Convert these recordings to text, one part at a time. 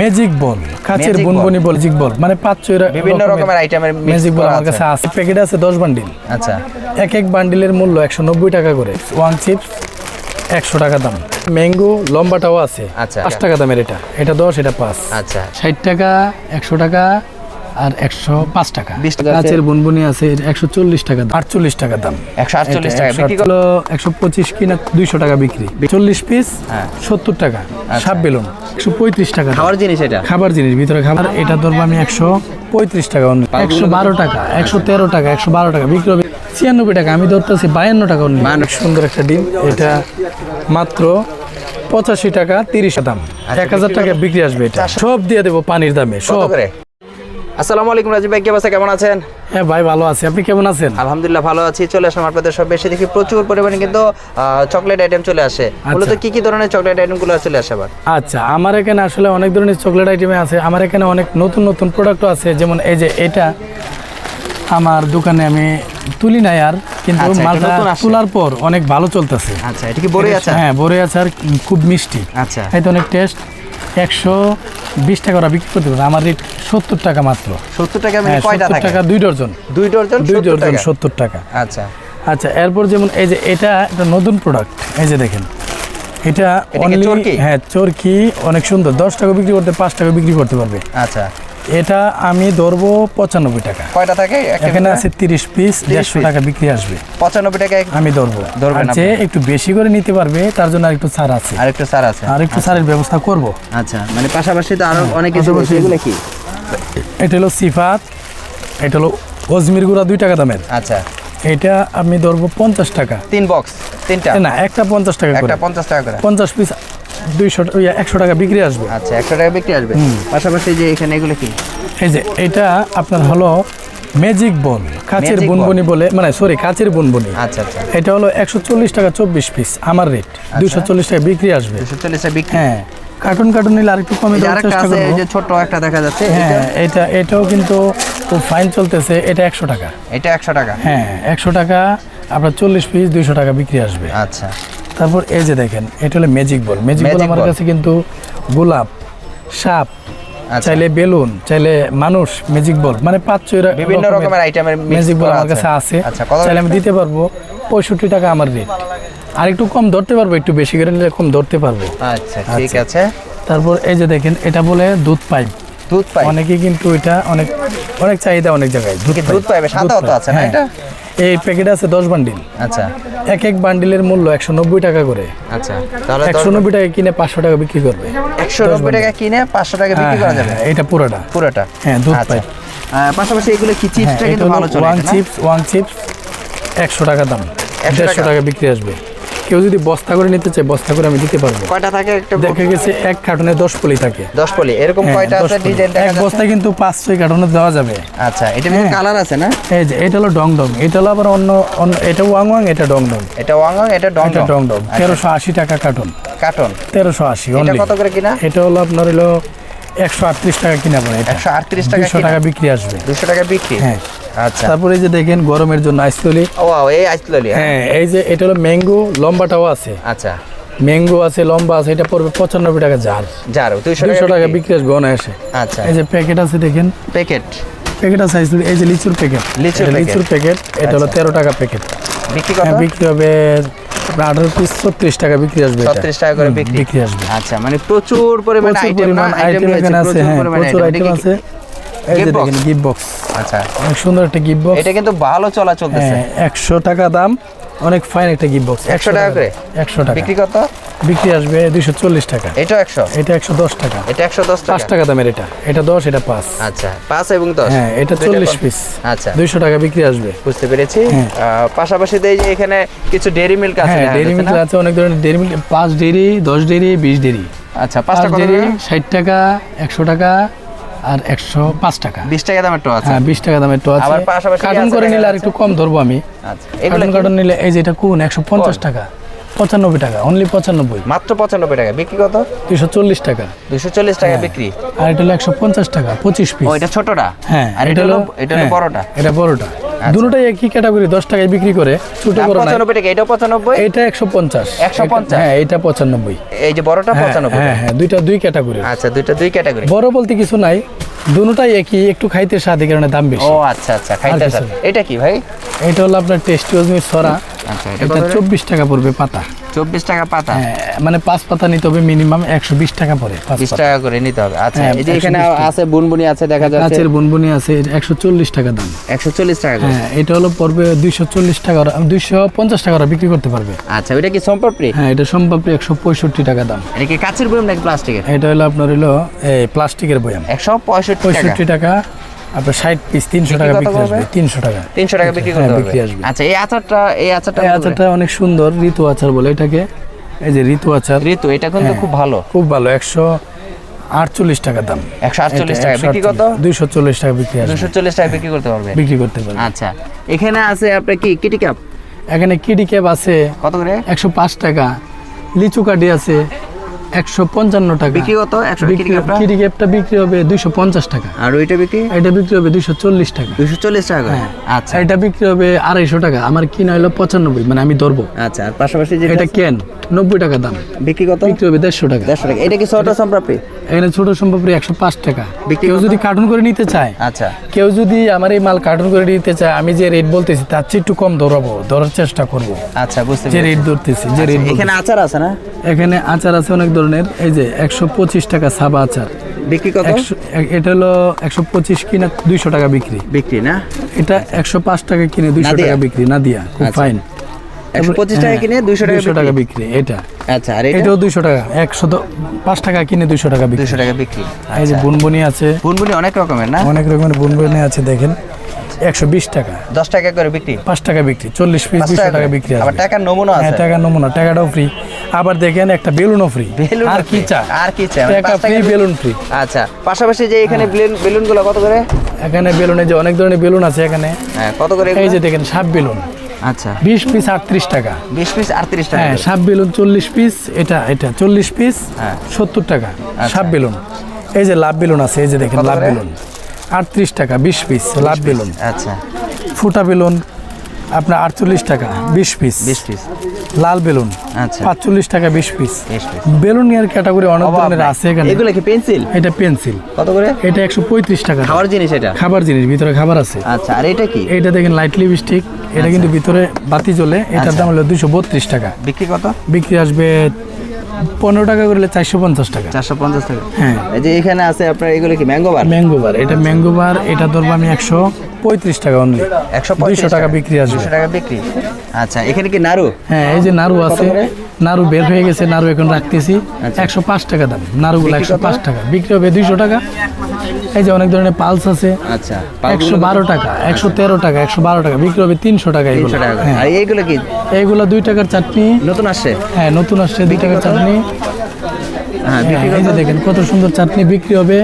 Magic ball কাচের বুনবুনি বল magic ball মানে পাঁচ ছয় বিভিন্ন রকমের আইটেমের ম্যাজিক বল আমার কাছে আছে। প্যাকেট আছে দশ বান্ডিল আচ্ছা। এক এক বান্ডিলের মূল্য একশো নব্বই টাকা করে। ওয়ান চিপস একশো টাকা দাম। ম্যাঙ্গো লম্বাটাও আছে। আচ্ছা। পাঁচ টাকা দামের এটা। এটা দশ এটা পাঁচ। আচ্ছা। ষাট টাকা একশো টাকা আর একশো পাঁচ টাকা। 20 আছে। কাচের বুনবুনি আছে একশো চল্লিশ টাকা দাম। আটচল্লিশ টাকা দাম। 148 টাকা। বিক্রি কত? একশো পঁচিশ কিনা দুইশো টাকা বিক্রি। চল্লিশ পিস হ্যাঁ। সত্তর টাকা। সাপ বেলুন একশো পঁয়ত্রিশ টাকা দাম। জিনিস এটা? খাবার জিনিস ভিতরে খাবার। এটা ধরবো আমি একশো পঁয়ত্রিশ টাকা একশো বারো টাকা একশো তেরো টাকা একশো বারো টাকা। বিক্রি হবে ছিয়ানব্বই টাকা। আমি ধরতেছি বায়ান্ন টাকা অনেক সুন্দর একটা ডিম। এটা মাত্র পঁচাশি টাকা তিরিশ দাম। এক হাজার টাকা বিক্রি আসবে এটা। সব দিয়ে দেবো পানির দামে সব। আসসালামু আলাইকুম রাজীব ভাই কি অবস্থা? কেমন আছেন? হ্যাঁ ভাই ভালো আছে। আপনি কেমন আছেন? আলহামদুলিল্লাহ ভালো আছি। চলে আসলাম আপনাদের সব বেশি দেখি। প্রচুর পরিমাণে কিন্তু চকলেট আইটেম চলে আসে। মূলত কি কি ধরনের চকলেট আইটেমগুলো চলে আসে আবার? আচ্ছা আমার এখানে আসলে অনেক ধরনের চকলেট আইটেমে আছে। আমার এখানে অনেক নতুন নতুন প্রোডাক্টও আছে। যেমন এই যে এটা আমার দোকানে আমি তুলি নাই আর কিন্তু আচ্ছা, মালটা তোলার পর অনেক ভালো চলতেছে। আচ্ছা এটা কি বড়ই আছে? হ্যাঁ বড়ই আছে আর খুব মিষ্টি। আচ্ছা। তো অনেক টেস্ট একশো বিশ টাকা ওরা বিক্রি করতে পারে আমার রেট সত্তর টাকা মাত্র। সত্তর টাকা মানে হ্যাঁ কয়টা টাকা দুই ডজন। দুই ডজন দুই 70 ডজন সত্তর টাকা। আচ্ছা। আচ্ছা এরপর যেমন এই যে এটা একটা নতুন প্রোডাক্ট এই যে দেখেন এটা চরকি? হ্যাঁ চরকি অনেক সুন্দর। দশ টাকা বিক্রি করতে পাঁচ টাকা বিক্রি করতে পারবে। আচ্ছা। এটা আমি ধরবো পঁচানব্বই টাকা। কয়টা থাকে? এখানে আছে তিরিশ পিস দেড়শো টাকা বিক্রি আসবে। পঁচানব্বই টাকা আমি ধরবো। ধরবেন যে একটু বেশি করে নিতে পারবে তার জন্য আর একটু ছাড় আছে। আর একটু স্যার আছে। আর একটু ছাড়ের ব্যবস্থা করব। আচ্ছা মানে পাশাপাশি তো আরও অনেক কিছু। এগুলো কি? এটা হলো সিফাত এটা হলো অজমির গুঁড়া দুই টাকা দামের। আচ্ছা। এটা আমি ধরবো পঞ্চাশ টাকা। তিন বক্স তিনটা? না একটা পঞ্চাশ টাকা একটা পঞ্চাশ টাকা করে। পঞ্চাশ পিস দুইশো একশো টাকা বিক্রি আসবে। আচ্ছা একশো টাকা বিক্রি আসবে। পাশাপাশি যে এখানে এগুলো কি? এই যে এটা আপনার হলো ম্যাজিক বল কাচের বুনবুনি বলে মানে সরি কাচের বুনবুনি। আচ্ছা আচ্ছা। এটা হলো একশো চল্লিশ টাকা চব্বিশ পিস আমার রেট দুইশো চল্লিশ টাকা বিক্রি আসবে। দুশো চল্লিশ টাকা বিক্রি। হ্যাঁ। কার্টুন কার্টুন নিলে আরেকটু কমে দেওয়ার চেষ্টা আছে এই যে ছোট একটা দেখা যাচ্ছে হ্যাঁ এটা এটা এটাও কিন্তু খুব ফাইন চলতেছে এটা একশো টাকা। এটা একশো টাকা। হ্যাঁ একশো টাকা আপনার চল্লিশ পিস দুইশো টাকা বিক্রি আসবে। আচ্ছা। তারপর এই যে দেখেন এটা হলো ম্যাজিক বল ম্যাজিক বল আমার কাছে কিন্তু গোলাপ সাপ আচ্ছা। চাইলে বেলুন চাইলে মানুষ ম্যাজিক বল মানে পাঁচ ছয় বিভিন্ন রকমের আইটেমের ম্যাজিক বল আমার কাছে আছে। আচ্ছা, চাইলে আমি দিতে পারব পঁয়ষট্টি টাকা আমার রেট আর একটু কম ধরতে পারব একটু বেশি করে নিলে কম ধরতে পারব। আচ্ছা ঠিক আচ্ছা। আছে। তারপর এই যে দেখেন এটা বলে দুধ পাইপ। দুধ পাই অনেকে কিন্তু এটা অনেক অনেক চাহিদা অনেক জায়গায় দুধ পাইপে। সাদাও তো আছে না হ্যাঁ। এটা? এই প্যাকেট আছে দশ বান্ডিল আচ্ছা। এক এক বান্ডিলের মূল্য একশো নব্বই টাকা করে। আচ্ছা তাহলে একশো নব্বই টাকা কিনে পাঁচশো টাকা বিক্রি করবে। একশো নব্বই টাকা কিনে পাঁচশো টাকা বিক্রি করা হ্যাঁ, যাবে? হ্যাঁ, এটা পুরোটা। পুরোটা? হ্যাঁ, দুধ পাই পাইপ। পাশাপাশি এগুলো কি চিপসটা কিন্তু ভালো চলে ওয়ান চিপস ওয়ান চিপস একশো টাকা দাম। 100 দেড়শো? টাকা বিক্রি আসবে। কেউ যদি বস্তা করে নিতে চায় বস্তা করে আমি দিতে পারব। কয়টা থাকে একটা দেখা গেছে এক কার্টনে দশ পলি থাকে। দশ পলি এরকম হ্যাঁ, কয়টা আছে? ডিজাইন দেখা এক যাচ্ছে? বস্তায় কিন্তু পাঁচ ছয় কার্টনে দেওয়া যাবে। আচ্ছা এটা হ্যাঁ। কালার আছে না? এই যে এটা হলো ডং ডং। এটা হলো আবার অন্য এটা ওয়াং ওয়াং এটা ডং ডং। এটা ওয়াং এটা ডং এটা ডং। ডং তেরোশো আশি টাকা কার্টন। কার্টন। তেরোশো আশি এটা কত করে কিনা? এটা হলো আপনার হলো একশো আটত্রিশ টাকা কিনা পড়ে একশো আটত্রিশ টাকা দুশো টাকা বিক্রি আসবে। দুশো টাকা বিক্রি? হ্যাঁ। আচ্ছা। তারপরে যে দেখেন গরমের জন্য আইসতলি ও এই হ্যাঁ এই যে এটা হলো ম্যাঙ্গো লম্বাটাও আছে। আচ্ছা। ম্যাঙ্গো আছে লম্বা আছে এটা পড়বে পঁচানব্বই টাকা জার যারো দুইশো দুশো টাকা টাকা বিক্রি। আসবে অনায়াসে। আচ্ছা। এই যে প্যাকেট আছে দেখেন। প্যাকেট? প্যাকেট আছে এই যে লিচুর প্যাকেট। লিচুর লিচুর প্যাকেট এটা হলো আচ্ছা। তেরো টাকা প্যাকেট। বিক্রি হ্যাঁ বিক্রি হবে আপনার আঠারো পিস ছত্রিশ টাকা বিক্রি আসবে ছত্রিশ টাকা করে বিক্রি। বিক্রি আসবে। আচ্ছা মানে প্রচুর পরিমাণে আইটেম এখানে আছে হ্যাঁ প্রচুর আইটেম আছে। গিফট বক্স আচ্ছা। অনেক সুন্দর একটা গিফট বক্স এটা কিন্তু ভালো চলা চলতেছে। হ্যাঁ একশো টাকা দাম অনেক ফাইন একটা গিফট বক্স 100 টাকা করে? একশো টাকা। বিক্রি কত? বিক্রি আসবে দুইশো চল্লিশ টাকা। এটা একশো? এটা একশো দশ টাকা। এটা একশো দশ পাঁচ টাকা টাকা দামের এটা। এটা দশ এটা পাঁচ। আচ্ছা পাঁচ এবং দশ? হ্যাঁ এটা চল্লিশ পিস আচ্ছা। দুইশো টাকা বিক্রি আসবে। বুঝতে পেরেছি। হ্যাঁ। পাশাপাশি এই যে এখানে কিছু ডেরি মিল্ক আছে হ্যাঁ ডেরি মিল্ক আছে অনেক ধরনের ডেরি মিল্ক পাঁচ ডেরি দশ ডেরি বিশ ডেরি আচ্ছা পাঁচ কত ডেরি ষাট টাকা একশো টাকা আর একশো পাঁচ টাকা। বিশ টাকা দামের টো আছে। হ্যাঁ বিশ টাকা দামের তো আছে। আবার পাশাপাশি কার্টুন করে নিলে আর একটু কম ধরবো আমি। আচ্ছা কার্টুন কার্টুন নিলে এই যে এটা কোন একশো পঞ্চাশ টাকা। পঁচানব্বই টাকা অনলি পঁচানব্বই। মাত্র পঁচানব্বই টাকা বিক্রি কত? দুইশো চল্লিশ টাকা। দুশো চল্লিশ টাকা বিক্রি। আর এটা হলো একশো পঞ্চাশ টাকা পঁচিশ পিস এটা ছোটটা? হ্যাঁ আর এটা হলো এটা হলো হ্যাঁ, বড়টা? এটা বড়টা। দুটোটাই একই ক্যাটাগরি দশ টাকায় বিক্রি করে ছোট বড় পঁচানব্বই টাকা এটাও পঁচানব্বই? এটা একশো পঞ্চাশ। 150? হ্যাঁ এটা পঁচানব্বই। এই যে বড়টা হ্যাঁ পঁচানব্বই হ্যাঁ হ্যাঁ দুইটা দুই ক্যাটাগরি আচ্ছা দুইটা দুই ক্যাটাগরি বড় বলতে কিছু নাই দুটোটাই একই একটু খাইতে স্বাদে কারণে দাম বেশি। ও আচ্ছা আচ্ছা খাইতে না। এটা কি ভাই? এটা হলো আপনার টেস্টি অজমির সরা। আচ্ছা এটা এটা চব্বিশ টাকা পড়বে পাতা। চব্বিশ টাকা পাতা? হ্যাঁ মানে পাঁচ পাতা নিতে হবে মিনিমাম একশো বিশ টাকা পড়ে বিশ টাকা করে নিতে হবে। আচ্ছা হ্যাঁ, এই যে এখানে আছে বুনবুনি আছে দেখা যাচ্ছে। কাঁচের বনবনি আছে একশো চল্লিশ টাকা দাম। একশো চল্লিশ টাকা হ্যাঁ এটা হলো পড়বে দুইশো চল্লিশ টাকা দুইশো পঞ্চাশ টাকা বিক্রি করতে পারবে। আচ্ছা ওইটা কি হ্যাঁ এটা একশো পঁয়ষট্টি টাকা দাম। এটা কি কাচের বয়ম নাকি প্লাস্টিকের? এটা হলো আপনার হলো প্লাস্টিকের বয়াম। একশো পঁয়ষট্টি টাকা। আপনার ষাট পিস তিনশো টাকা বিক্রি আসবে তিনশো টাকা। তিনশো টাকা বিক্রি হ্যাঁ, করতে হবে। আচ্ছা এই আচারটা এই আচারটা এই আচারটা অনেক সুন্দর ঋতু আচার বলে এটাকে। এই যে ঋতু আচার। ঋতু এটা কিন্তু হ্যাঁ। খুব ভালো। খুব ভালো একশো আটচল্লিশ টাকা দাম। একশো আটচল্লিশ টাকা বিক্রি কত? দুইশো চল্লিশ টাকা বিক্রি আসবে। দুশো চল্লিশ টাকা বিক্রি করতে পারবে। বিক্রি করতে পারবে। আচ্ছা এখানে আছে আপনার কি কিটি কাপ এখানে কিডি ক্যাপ আছে কত করে? একশো পাঁচ টাকা লিচু কাঠি আছে। একশো পঞ্চান্ন টাকা। বিক্রি কত? ক্যাপটা? বিক্রি হবে দুইশো পঞ্চাশ টাকা। আর ওইটা বিক্রি? এটা বিক্রি হবে দুইশো চল্লিশ টাকা। দুশো চল্লিশ টাকা হ্যাঁ। আচ্ছা। এটা বিক্রি হবে আড়াইশো টাকা। আমার কিনা হলো পঁচানব্বই মানে আমি ধরবো। আচ্ছা আর পাশাপাশি যেটা এটা কেন? নব্বই টাকা দাম। বিক্রি কত? বিক্রি হবে দেড়শো টাকা। দেড়শো টাকা। এটা কি ছোট এখানে ছোট একশো পাঁচ টাকা। কেউ যদি কার্টুন করে নিতে চায় আচ্ছা। কেউ যদি আমার এই মাল কার্টুন করে নিতে চায় আমি যে রেট বলতেছি তার চেয়ে একটু কম ধরাবো ধরার চেষ্টা করব। আচ্ছা বুঝতে যে রেট ধরতেছি যে রেট এখানে আচার আছে না? এখানে আচার আছে অনেক ধরনের এই যে একশো পঁচিশ টাকা সাবা আচার। বিক্রি কত? এটা হলো একশো পঁচিশ কিনা দুইশো টাকা বিক্রি। বিক্রি না? এটা একশো পাঁচ টাকা কিনে দুইশো টাকা বিক্রি না দিয়া খুব আচ্ছা। ফাইন একশো পঁচিশ টাকা কিনে দুইশো টাকা টাকা বিক্রি। বিক্রি এটা। আচ্ছা আর এটাও দুইশো টাকা একশো পাঁচ টাকা কিনে দুইশো টাকা বিক্রি। দুশো টাকা বিক্রি। এই যে বুনবুনি আছে। বুনবুনি অনেক রকমের না? অনেক রকমের বুনবুনি আছে দেখেন। একশো বিশ টাকা। দশ টাকা করে বিক্রি? পাঁচ টাকা বিক্রি চল্লিশ পিস দুশো টাকা টাকা করে। বিক্রি আবার টাকার নমুনা হ্যাঁ আছে। টাকা নমুনা টাকাটাও ফ্রি আবার দেখেন একটা বেলুনও ফ্রি বেলুন আর কি চা আর কি চা মানে টাকা ফ্রি বেলুন ফ্রি আচ্ছা পাশাপাশি যে এখানে হ্যাঁ। বেলুন কত করে? এখানে বেলুনে যে অনেক ধরনের বেলুন আছে এখানে। হ্যাঁ কত করে এই যে দেখেন সাপ বেলুন। আচ্ছা। বিশ পিস আটত্রিশ টাকা। বিশ পিস আটত্রিশ টাকা হ্যাঁ। সাপ বেলুন চল্লিশ পিস এটা এটা চল্লিশ পিস হ্যাঁ। সত্তর টাকা। সাপ বেলুন। এই যে লাভ বেলুন আছে এই যে দেখেন লাভ বেলুন। আটত্রিশ টাকা বিশ পিস লাভ বেলুন। আচ্ছা। ফুটা বেলুন আপনার আটচল্লিশ টাকা বিশ পিস বিশ পিস লাল বেলুন আচ্ছা। পাঁচচল্লিশ টাকা বিশ পিস বেলুন এর ক্যাটাগরি অনেক ধরনের আছে এখানে। এগুলো কি পেন্সিল এটা পেন্সিল কত করে? এটা একশো পঁয়ত্রিশ টাকা। খাওয়ার জিনিস এটা? খাবার জিনিস ভিতরে খাবার আছে। আচ্ছা আর এটা কি? এটা দেখেন লাইট লিপস্টিক এটা কিন্তু ভিতরে বাতি জ্বলে এটার আচ্ছা। দাম হলো দুশো বত্রিশ টাকা। বিক্রি কত? বিক্রি আসবে পনেরো টাকা করলে চারশো পঞ্চাশ টাকা। চারশো পঞ্চাশ টাকা। হ্যাঁ। এই যে এখানে আছে আপনার এগুলো কি ম্যাঙ্গো বার? ম্যাঙ্গো বার এটা ম্যাঙ্গো বার এটা ধরবো আমি একশো। পঁয়ত্রিশ টাকা অনলি একশো দুইশো টাকা বিক্রি আসবে দুশো টাকা বিক্রি। আচ্ছা এখানে কি নাড়ু? হ্যাঁ এই যে নাড়ু আছে? নাড়ু বের হয়ে গেছে নাড়ু এখন রাখতেছি। একশো পাঁচ টাকা দাম। নাড়ুগুলো একশো পাঁচ টাকা। বিক্রি হবে দুইশো টাকা। এই যে অনেক ধরনের পালস আছে। আচ্ছা একশো বারো টাকা একশো তেরো টাকা একশো বারো টাকা। বিক্রি হবে তিনশো টাকা এগুলো। হ্যাঁ। এইগুলো কি? এইগুলো দুই টাকার চাটনি। নতুন আসছে? হ্যাঁ নতুন আসছে দুই টাকার চাটনি। হ্যাঁ হ্যাঁ, এই যে দেখেন কত সুন্দর চাটনি বিক্রি হবে।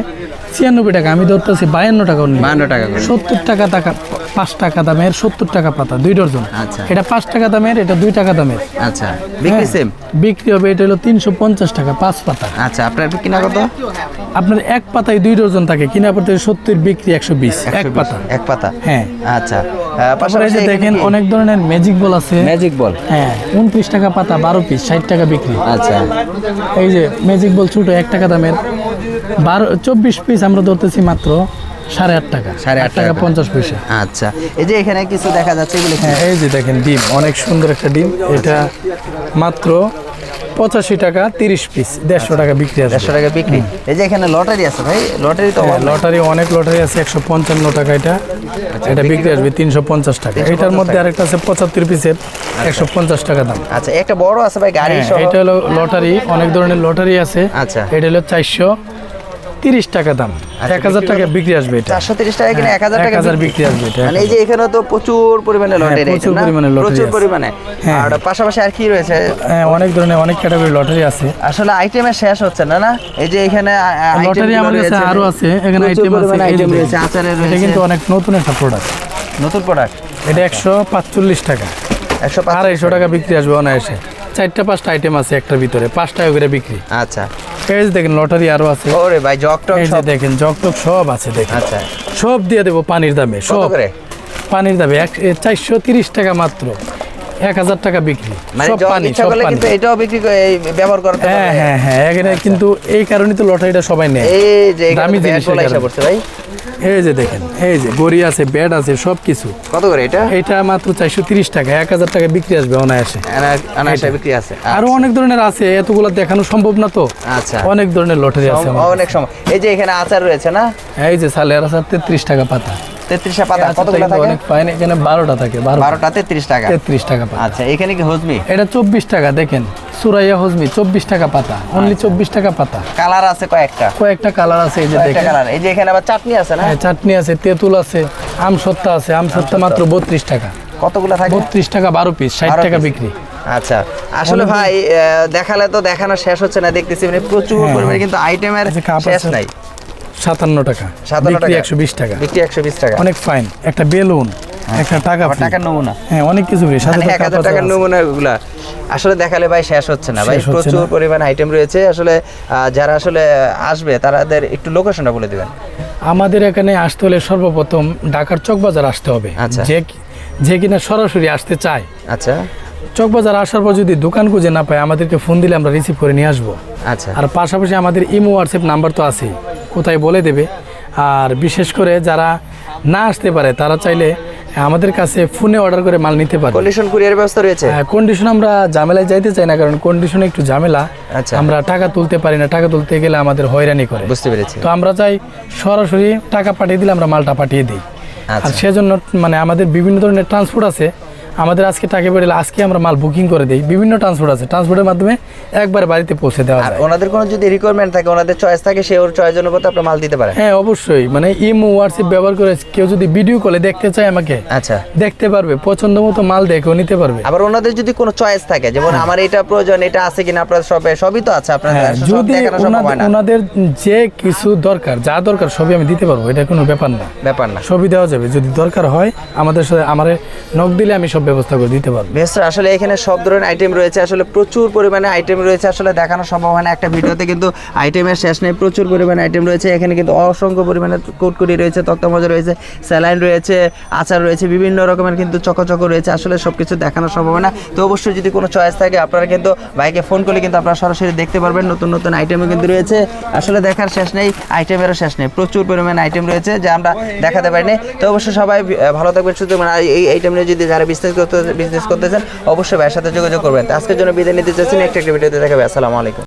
ছিয়ানব্বই টাকা আমি ধরতেছি বায়ান্ন টাকা বান্ন টাকা সত্তর টাকা টাকা পাঁচ টাকা দামের সত্তর টাকা পাতা দুই ডজন। আচ্ছা। এটা পাঁচ টাকা দামের এটা দুই টাকা দামের। আচ্ছা। বিক্রি হ্যাঁ, সেম বিক্রি হবে এটা হলো তিনশো পঞ্চাশ টাকা পাঁচ পাতা। আচ্ছা আপনার কিনা কত? আপনার এক পাতায় দুই ডজন থাকে কিনা পড়তে সত্তর বিক্রি একশো বিশ এক পাতা। এক পাতা? হ্যাঁ। আচ্ছা। পাশাপাশি দেখেন অনেক ধরনের ম্যাজিক বল আছে। ম্যাজিক বল হ্যাঁ উনত্রিশ টাকা পাতা বারো পিস ষাট টাকা বিক্রি। আচ্ছা। এই যে ম্যাজিক বল ছোট এক টাকা দামের। বারো চব্বিশ পিস আমরা ধরতেছি মাত্র সাড়ে আট টাকা। সাড়ে আট টাকা। পঞ্চাশ পয়সা। আচ্ছা এই যে এখানে কিছু দেখা যাচ্ছে এগুলো হ্যাঁ এই যে দেখেন ডিম অনেক সুন্দর একটা ডিম। এটা মাত্র পঁচাশি টাকা তিরিশ পিস দেড়শো টাকা বিক্রি আছে। দেড়শো টাকা বিক্রি। এই যে এখানে লটারি আছে ভাই লটারি তো লটারি অনেক লটারি আছে একশো পঞ্চান্ন টাকা এটা। এটা বিক্রি আসবে তিনশো পঞ্চাশ টাকা। এটার মধ্যে আরেকটা আছে পঁচাত্তর পিসের একশো পঞ্চাশ টাকা দাম। আচ্ছা একটা বড় আছে ভাই গাড়ি হ্যাঁ, এটা হলো লটারি অনেক ধরনের লটারি আছে। আচ্ছা। এটা হলো চারশো তিরিশ টাকা দাম। আচ্ছা, এক হাজার টাকা বিক্রি আসবে এটা। চারশো তিরিশ টাকা কিনে হ্যাঁ, এক হাজার টাকা 1000 বিক্রি। আসবে এটা, মানে এই যে এখানে তো প্রচুর পরিমাণে লটারি হ্যাঁ, প্রচুর পরিমাণে lottery প্রচুর পরিমাণে। হ্যাঁ। আর পাশাপাশি আর কি রয়েছে? হ্যাঁ, অনেক ধরনের অনেক ক্যাটাগরি লটারি আছে। আসলে আইটেমের শেষ হচ্ছে না না? এই যে এখানে লটারি কাছে আরও আছে এখানে আইটেম আছে যে item দেখেন। রয়েছে এটা কিন্তু অনেক নতুন একটা প্রোডাক্ট নতুন প্রোডাক্ট এটা একশো পাঁচচল্লিশ টাকা। একশো আড়াইশো টাকা বিক্রি আসবে অনায়াসে। চারটা পাঁচটা আইটেম আছে একটার ভিতরে পাঁচ টাকা করে বিক্রি। আচ্ছা। এই দেখেন লটারি আরও আছে। ওরে ভাই জগ টক সব। দেখেন জক টক সব আছে দেখেন। আচ্ছা। সব দিয়ে দেবো পানির দামে সব। পানির দামে চারশো তিরিশ টাকা মাত্র। এক হাজার টাকা বিক্রি মানে সব পানি সব পানি। কিন্তু এটাও বিক্রি এই ব্যবহার করতে হ্যাঁ হ্যাঁ হ্যাঁ এখানে কিন্তু এই কারণে তো লটারিটা সবাই নেয়। এই যে দামি জিনিসের কারণে। ভাই। এই যে দেখেন এই যে গড়ি আছে ব্যাট আছে সব কিছু কত করে এটা? এটা মাত্র চারশো তিরিশ টাকা এক হাজার টাকা বিক্রি আসবে অনায়াসে। আনাসা বিক্রি আছে। আরও অনেক ধরনের আছে এতগুলো দেখানো সম্ভব না তো। আচ্ছা। অনেক ধরনের লটারি আছে অনেক সময় এই যে এখানে আচার রয়েছে না? এই যে সালের আচার তেত্রিশ টাকা পাতা। তেত্রিশটা পাতা কতগুলো থাকে? অনেক ফাইন এখানে বারোটা থাকে বারোটা। তেত্রিশ টাকা। তেত্রিশ টাকা আচ্ছা এখানে কি হজমি? এটা চব্বিশ টাকা দেখেন। সুরাইয়া হজমি চব্বিশ টাকা পাতা। অনলি চব্বিশ টাকা পাতা। কালার আছে কয়েকটা। কয়েকটা কালার আছে এই যে দেখেন। কালার। এই যে এখানে আবার চাটনি আছে না? হ্যাঁ, চাটনি আছে তেঁতুল আছে আম সত্তা আছে আম সত্তা মাত্র বত্রিশ টাকা। কতগুলো থাকে? বত্রিশ টাকা বারো পিস ষাট টাকা বিক্রি। আচ্ছা আসলে ভাই দেখালে তো দেখানো শেষ হচ্ছে না দেখতেছি মানে প্রচুর হ্যাঁ। পরিমাণে কিন্তু আইটেমের আচ্ছা, শেষ। নাই। সাতান্ন টাকা 57 টাকা। একশো বিশ টাকা। বিক্রি একশো বিশ টাকা। অনেক ফাইন একটা বেলুন একটা টাকা টাকার নমুনা। হ্যাঁ অনেক কিছু সাথে মানে এক হাজার টাকার নমুনা গুলা আসলে দেখালে ভাই শেষ হচ্ছে না। ভাই প্রচুর পরিমাণ আইটেম রয়েছে। আসলে যারা আসলে আসবে তাদের একটু লোকেশনটা বলে দিবেন। আমাদের এখানে আসতে হলে সর্বপ্রথম ঢাকার চকবাজার আসতে হবে। আচ্ছা। যে যে কিনা সরাসরি আসতে চায়। আচ্ছা। চকবাজার আসার পর যদি দোকান খুঁজে না পায় আমাদেরকে ফোন দিলে আমরা রিসিভ করে নিয়ে আসব। আচ্ছা। আর পাশাপাশি আমাদের ইমো হোয়াটসঅ্যাপ নাম্বার তো আছেই। কোথায় বলে দেবে। আর বিশেষ করে যারা না আসতে পারে তারা চাইলে আমাদের কাছে ফোনে অর্ডার করে মাল নিতে পারে। কন্ডিশন কুরিয়ার ব্যবস্থা রয়েছে? কন্ডিশন আমরা ঝামেলায় যাইতে চাই না কারণ কন্ডিশন একটু ঝামেলা। আচ্ছা। আমরা টাকা তুলতে পারি না টাকা তুলতে গেলে আমাদের হয়রানি করে। বুঝতে পেরেছি। তো আমরা চাই সরাসরি টাকা পাঠিয়ে দিলে আমরা মালটা পাঠিয়ে দিই। আর আচ্ছা সেজন্য মানে আমাদের বিভিন্ন ধরনের ট্রান্সপোর্ট আছে আমাদের আজকে টাকা বেরোলে আজকে আমরা মাল বুকিং করে দিই। বিভিন্ন ট্রান্সপোর্ট আছে। ট্রান্সপোর্টের মাধ্যমে একবার বাড়িতে পৌঁছে দেওয়া আর ওনাদের কোনো যদি রিকোয়ারমেন্ট থাকে ওনাদের চয়েস থাকে সে ওর চয়েস অনুপাতে আপনার মাল দিতে পারেন হ্যাঁ অবশ্যই। মানে ইমো হোয়াটসঅ্যাপ ব্যবহার করে কেউ যদি ভিডিও কলে দেখতে চায় আমাকে আচ্ছা। দেখতে পারবে। পছন্দ মতো মাল দেখেও নিতে পারবে। আবার ওনাদের যদি কোনো চয়েস থাকে যেমন আমার এটা প্রয়োজন এটা আছে কিনা আপনার সবে সবই তো আছে আপনার হ্যাঁ যদি ওনাদের ওনাদের যে কিছু দরকার যা দরকার সবই আমি দিতে পারব। এটা কোনো ব্যাপার না। ব্যাপার না। সবই দেওয়া যাবে। যদি দরকার হয় আমাদের সাথে আমার নখ দিলে আমি সব ব্যবস্থা করে দিতে পারব। বেশ আসলে এখানে সব ধরনের আইটেম রয়েছে। আসলে প্রচুর পরিমাণে আইটেম রয়েছে। আসলে দেখানো সম্ভব হয় না একটা ভিডিওতে, কিন্তু আইটেমের শেষ নেই। প্রচুর পরিমাণে আইটেম রয়েছে। এখানে কিন্তু অসংখ্য পরিমাণে কুটকুটি রয়েছে তক্তা মজা রয়েছে, স্যালাইন রয়েছে, আচার রয়েছে, বিভিন্ন রকমের কিন্তু চকচক রয়েছে। আসলে সব কিছু দেখানো সম্ভব না। তো অবশ্যই যদি কোনো চয়েস থাকে, আপনারা কিন্তু বাইকে ফোন করলে কিন্তু আপনারা সরাসরি দেখতে পারবেন। নতুন নতুন আইটেমও কিন্তু রয়েছে। আসলে দেখার শেষ নেই আইটেমেরও শেষ নেই। প্রচুর পরিমাণে আইটেম রয়েছে যা আমরা দেখাতে পারিনি। তো অবশ্যই সবাই ভালো থাকবেন শুধু মানে এই আইটেম নিয়ে যদি যারা বিজনেস করতে বিজনেস করতেছেন অবশ্যই ভাইয়ের সাথে যোগাযোগ করবেন। আজকের জন্য বিদায় নিতে চাচ্ছি একটা একটা ভিডিওতে দেখাবে। আসসালামু আলাইকুম।